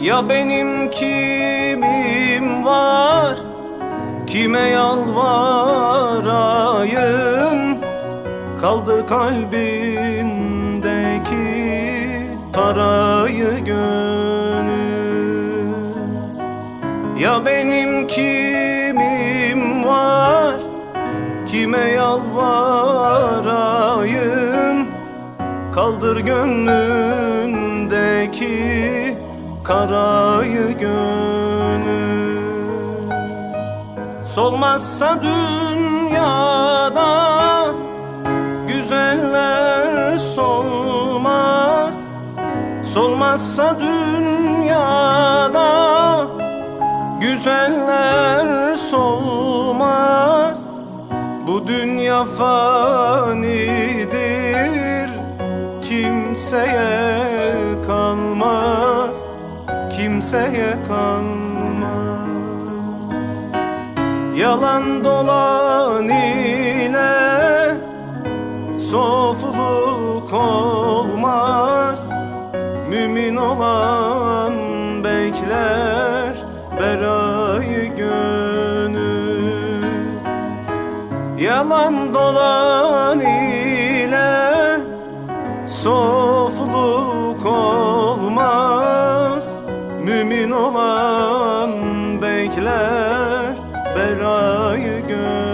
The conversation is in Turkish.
Ya benim kimim var? Kime yalvarayım? Kaldır kalbindeki parayı gönül. Ya benim kimim var? Kime yalvarayım? Kaldır gönlündeki karayı gönül. Solmazsa dünyada güzeller solmaz. Solmazsa dünyada güzeller solmaz. Bu dünya fanidir kimseye Kimseye kalmaz. Yalan dolan ile Sofuluk olmaz. Mümin olan bekler Berayı gönül. Yalan dolan ile Sofuluk olmaz Mümin olan bekler Berayı gönül